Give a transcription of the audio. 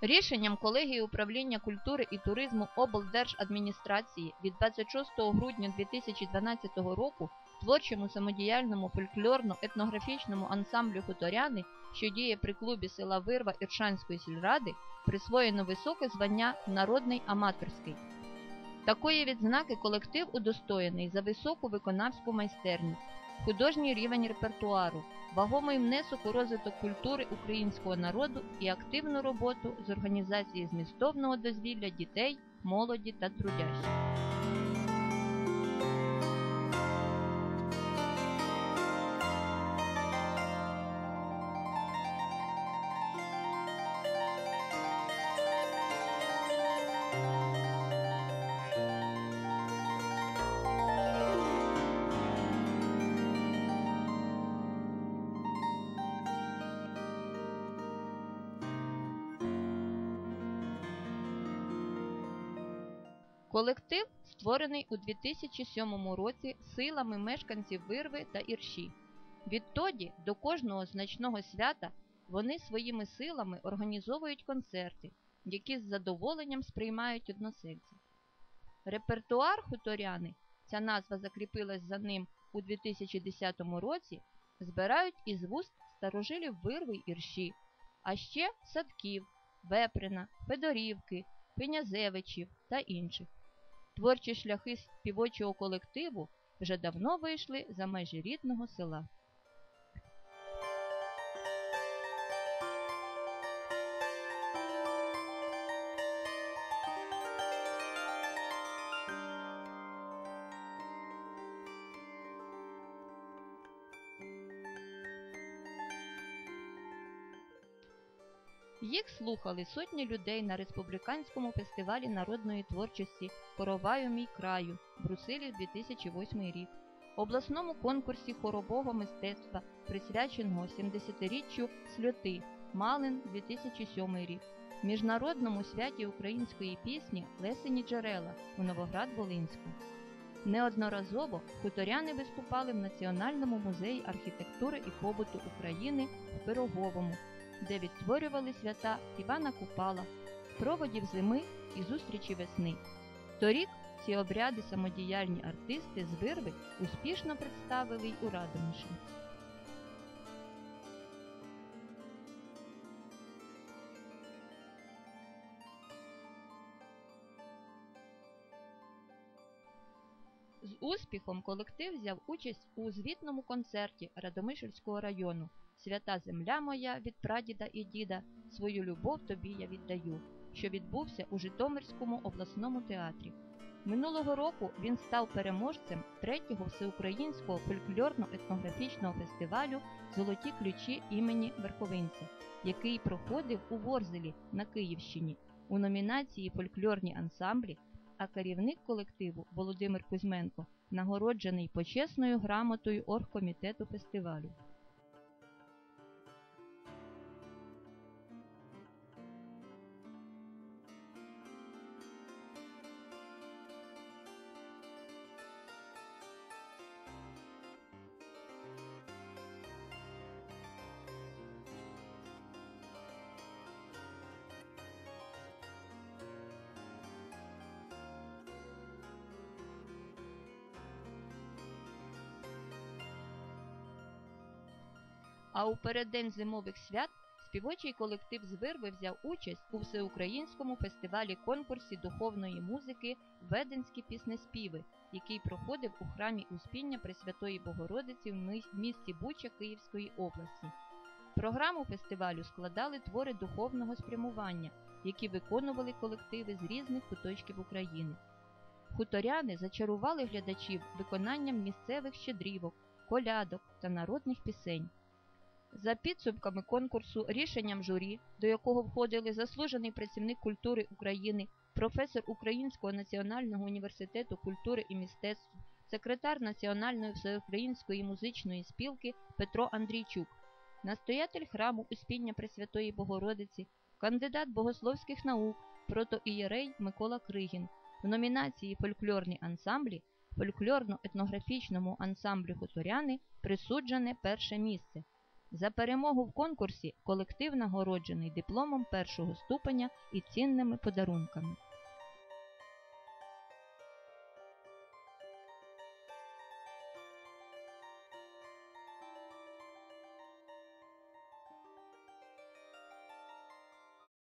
Рішенням колегії управління культури і туризму облдержадміністрації від 26 грудня 2012 року творчому самодіяльному фольклорно-етнографічному ансамблю Хуторяни, що діє при клубі села Вирва Іршанської сільради, присвоєно високе звання Народний аматорський. Такої відзнаки колектив удостоєний за високу виконавську майстерність, художній рівень репертуару, вагомий внесок у розвиток культури українського народу і активну роботу з організації змістовного дозвілля дітей, молоді та трудящих. Колектив створений у 2007 році силами мешканців Вирви та Ірші. Відтоді до кожного значного свята вони своїми силами організовують концерти, які з задоволенням сприймають односельці. Репертуар хуторяни, ця назва закріпилась за ним у 2010 році, збирають із вуст старожилів Вирви Ірші, а ще Садків, Веприна, Федорівки, Пенязевичів та інших. Творчі шляхи співочого колективу вже давно вийшли за межі рідного села. Їх слухали сотні людей на республіканському фестивалі народної творчості Хороваю мій краю Брусилів 2008 рік, обласному конкурсі хорового мистецтва, присвяченого 70-річчю сльоти Малин 2007 рік, міжнародному святі української пісні Лесені Джерела у Новоград-Волинську. Неодноразово хуторяни виступали в Національному музеї архітектури і побуту України в Пироговому де відтворювали свята Івана Купала, проводів зими і зустрічі весни. Торік ці обряди самодіяльні артисти з вирви успішно представили й у Радомиші. З успіхом колектив взяв участь у звітному концерті Радомишельського району Свята земля моя від прадіда і діда, свою любов тобі я віддаю, що відбувся у Житомирському обласному театрі. Минулого року він став переможцем третього всеукраїнського фольклорно-етнографічного фестивалю Золоті ключі імені Верховинця, який проходив у Ворзелі на Київщині у номінації Фольклорні ансамблі, а керівник колективу Володимир Кузьменко нагороджений почесною грамотою оргкомітету фестивалю. А у переддень зимових свят співочий колектив з Вирви взяв участь у всеукраїнському фестивалі конкурсі духовної музики Веденські піснеспіви, який проходив у храмі Успіння Пресвятої Богородиці в місті Буча Київської області. Програму фестивалю складали твори духовного спрямування, які виконували колективи з різних куточків України. Хуторяни зачарували глядачів виконанням місцевих щедрівок, колядок та народних пісень. За підсумками конкурсу рішенням журі, до якого входили заслужений працівник культури України, професор Українського національного університету культури і мистецтв, секретар Національної всеукраїнської музичної спілки Петро Андрійчук, настоятель храму Успіння Пресвятої Богородиці, кандидат богословських наук, протоієрей Микола Кригін в номінації Фольклорні ансамблі фольклорно-етнографічному ансамблю Хуторяни присуджене перше місце. За перемогу в конкурсі колектив нагороджений дипломом першого ступеня і цінними подарунками.